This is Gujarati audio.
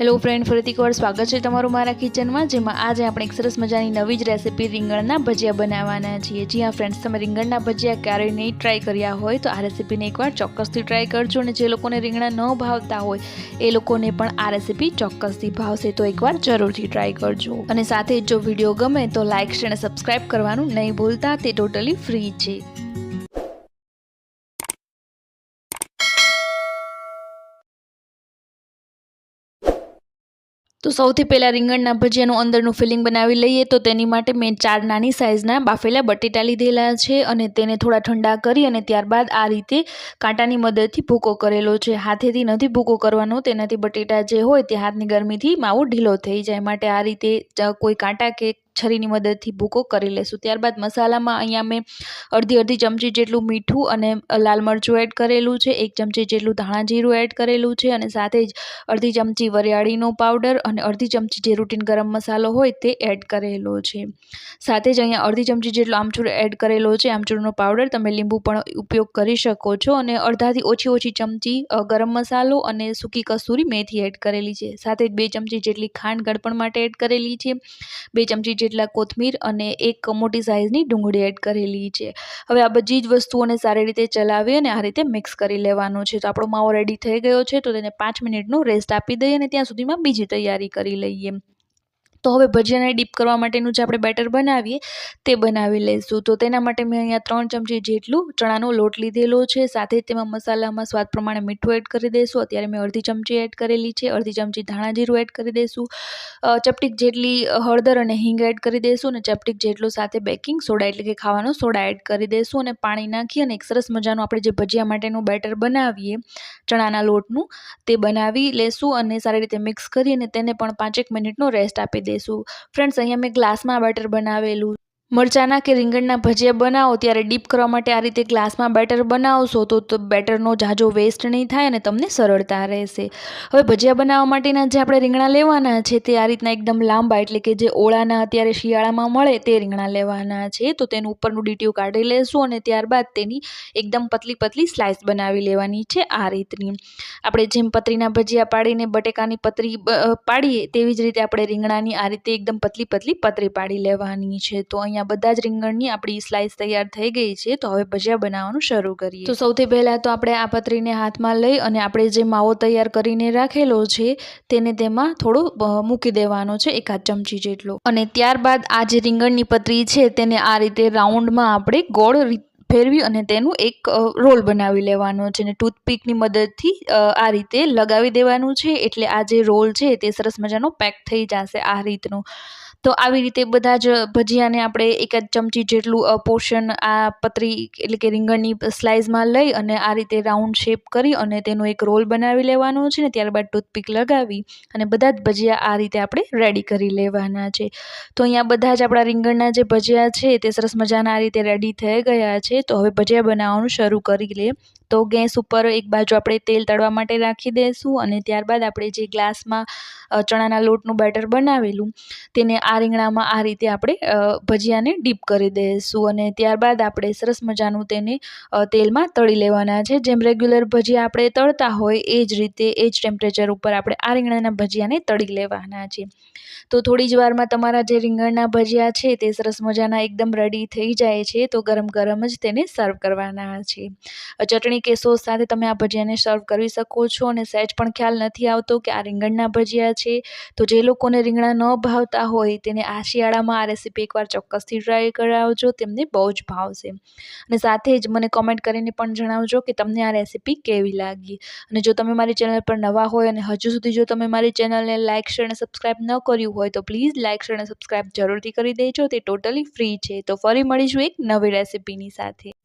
હેલો ફ્રેન્ડ ફરીથી એકવાર સ્વાગત છે તમારું મારા કિચનમાં જેમાં આજે આપણે એક સરસ મજાની નવી જ રેસીપી રીંગણના ભજીયા બનાવવાના છીએ. જી હા ફ્રેન્ડ્સ તમે રીંગણના ભજીયા ક્યારેય નહીં ટ્રાય કર્યા હોય, તો આ રેસીપીને એકવાર ચોક્કસથી ટ્રાય કરજો અને જે લોકોને રીંગણા ન ભાવતા હોય, એ લોકોને પણ આ રેસીપી ચોક્કસથી ભાવશે, તો એકવાર જરૂરથી ટ્રાય કરજો. અને સાથે જો વીડિયો ગમે, તો લાઇક શેર અને સબસ્ક્રાઇબ કરવાનું નહીં ભૂલતા, તે ટોટલી ફ્રી છે. તો સૌથી પહેલાં રીંગણના ભજીયાનું અંદરનું ફિલિંગ બનાવી લઈએ. તો તેની માટે મેં ચાર નાની સાઇઝના બાફેલા બટેટા લીધેલા છે અને તેને થોડા ઠંડા કરી અને ત્યારબાદ આ રીતે કાંટાની મદદથી ભૂકો કરેલો છે. હાથેથી નથી ભૂકો કરવાનો, તેનાથી બટેટા જે હોય તે હાથની ગરમીથી માવો ઢીલો થઈ જાય. માટે આ રીતે કોઈ કાંટા કે છરીની મદદથી ભૂકો કરી લેશું. ત્યારબાદ મસાલામાં અહીંયા મેં અડધી અડધી ચમચી જેટલું મીઠું અને લાલ મરચું એડ કરેલું છે, એક ચમચી જેટલું ધાણા જીરું એડ કરેલું છે અને સાથે જ અડધી ચમચી વરિયાળીનો પાવડર અને અડધી ચમચી જે રૂટીન ગરમ મસાલો હોય તે એડ કરેલો છે. સાથે જ અહીંયા અડધી ચમચી જેટલો આમચૂર એડ કરેલો છે, આમચૂરનો પાવડર. તમે લીંબુ પણ ઉપયોગ કરી શકો છો અને અડધાથી ઓછી ઓછી ચમચી ગરમ મસાલો અને સૂકી કસૂરી મેથી એડ કરેલી છે. સાથે જ બે ચમચી જેટલી ખાંડ ગળપણ માટે એડ કરેલી છે, બે ચમચી જેટલા કોથમીર અને એક મોટી સાઇઝની ડુંગળી એડ કરેલી છે. હવે આ બધી જ વસ્તુઓને સારી રીતે ચલાવી અને આ રીતે મિક્સ કરી લેવાનું છે. તો આપણો માવો રેડી થઈ ગયો છે, તો તેને પાંચ મિનિટનો રેસ્ટ આપી દઈએ અને ત્યાં સુધીમાં બીજી તૈયારી કરી લઈએ. તો હવે ભજીયાને ડીપ કરવા માટેનું જે આપણે બેટર બનાવીએ તે બનાવી લઈશું. તો તેના માટે મેં અહીંયા ત્રણ ચમચી જેટલું ચણાનો લોટ લીધેલો છે. સાથે તેમાં મસાલામાં સ્વાદ પ્રમાણે મીઠું એડ કરી દઈશું. અત્યારે મેં અડધી ચમચી એડ કરેલી છે. અડધી ચમચી ધાણા જીરું એડ કરી દઈશું. ચપટીક જેટલી હળદર અને હિંગ એડ કરી દઈશું અને ચપટીક જેટલું સાથે બેકિંગ સોડા એટલે કે ખાવાનો સોડા એડ કરી દઈશું અને પાણી નાખી અને એક સરસ મજાનું આપણે જે ભજીયા માટેનું બેટર બનાવીએ ચણાના લોટનું તે બનાવી લેશું અને સારી રીતે મિક્સ કરી અને તેને પણ પાંચેક મિનિટનો રેસ્ટ આપી દઈશું ફ્રેન્ડ્સ અહીંયા મેં ગ્લાસમાં બેટર બનાવેલું. મરચાંના કે રીંગણના ભજીયા બનાવો ત્યારે ડીપ કરવા માટે આ રીતે ગ્લાસમાં બેટર બનાવશો તો બેટરનો જાજો વેસ્ટ નહીં થાય અને તમને સરળતા રહેશે. હવે ભજીયા બનાવવા માટેના જે આપણે રીંગણા લેવાના છે તે આ રીતના એકદમ લાંબા એટલે કે જે ઓળાના અત્યારે શિયાળામાં મળે તે રીંગણા લેવાના છે. તો તેનું ઉપરનું ડીટીયું કાઢી લેશું અને ત્યારબાદ તેની એકદમ પતલી પતલી સ્લાઇસ બનાવી લેવાની છે આ રીતની. આપણે જેમ પતરીના ભજીયા પાડીને બટેકાની પતરી પાડીએ તેવી જ રીતે આપણે રીંગણાની આ રીતે એકદમ પતલી પતલી પતરી પાડી લેવાની છે. તો અહીંયા અહીંયા બધા જ રીંગણની આપણી સ્લાઇસ તૈયાર થઈ ગઈ છે, તો હવે ભજીયા બનાવવાનું શરૂ કરીએ. તો સૌથી પહેલાં તો આપણે આ પતરીને હાથમાં લઈ અને આપણે જે માવો તૈયાર કરીને રાખેલો છે, તેને તેમાં થોડો મૂકી દેવાનો છે, એકાદ ચમચી જેટલો. અને ત્યારબાદ આ જે રીંગણની પતરી છે, તેને આ રીતે રાઉન્ડમાં આપણે ગોળ ફેરવી અને તેનું એક રોલ બનાવી લેવાનો છે અને ટૂથપીકની મદદથી આ રીતે લગાવી દેવાનું છે, એટલે આ જે રોલ છે, તે સરસ મજાનો પેક થઈ જશે આ રીતનું. તો આવી રીતે બધા જ ભજીયાને આપણે એકાદ ચમચી જેટલું પોર્શન આ પતરી એટલે કે રીંગણની સ્લાઇસમાં લઈ અને આ રીતે રાઉન્ડ શેપ કરી અને તેનો એક રોલ બનાવી લેવાનો છે ને, ત્યારબાદ ટૂથપીક લગાવી અને બધા જ ભજીયા આ રીતે આપણે રેડી કરી લેવાના છે. તો અહીંયા બધા જ આપણા રીંગણના જે ભજીયા છે તે સરસ મજાના આ રીતે રેડી થઈ ગયા છે. તો હવે ભજીયા બનાવવાનું શરૂ કરી લે. તો ગેસ ઉપર એક બાજુ આપણે તેલ તળવા માટે રાખી દઈશું અને ત્યારબાદ આપણે જે ગ્લાસમાં ચણાના લોટનું બેટર બનાવેલું તેને આ રીંગણામાં આ રીતે આપણે ભજીયાને ડીપ કરી દઈશું અને ત્યારબાદ આપણે સરસ મજાનું તેને તેલમાં તળી લેવાના છે. જેમ રેગ્યુલર ભજીયા આપણે તળતા હોય એ જ રીતે એ જ ટેમ્પરેચર ઉપર આપણે આ રીંગણાના ભજીયાને તળી લેવાના છે. તો થોડી જ વારમાં તમારા જે રીંગણના ભજીયા છે તે સરસ મજાના એકદમ રેડી થઈ જાય છે તો ગરમ ગરમ જ તેને સર્વ કરવાના છે. ચટણી ચટણી કે સોસ સાથે તમે આ ભજીયાને સર્વ કરી શકો છો અને સહેજ પણ ખ્યાલ નથી આવતો કે આ રીંગણના ભજીયા છે. તો જે લોકોને રીંગણા ન ભાવતા હોય તેને આ શિયાળામાં આ રેસીપી એકવાર ચોક્કસથી ટ્રાય કરાવજો, તેમને બહુ જ ભાવશે. અને સાથે જ મને કોમેન્ટ કરીને પણ જણાવજો કે તમને આ રેસીપી કેવી લાગી. અને જો તમે મારી ચેનલ પર નવા હોય અને હજુ સુધી જો તમે મારી ચેનલને લાઇક શેર અને સબસ્ક્રાઈબ ન કર્યું હોય તો પ્લીઝ લાઇક શેર અને સબસ્ક્રાઈબ જરૂરથી કરી દેજો, તે ટોટલી ફ્રી છે. તો ફરી મળીશું એક નવી રેસીપીની સાથે.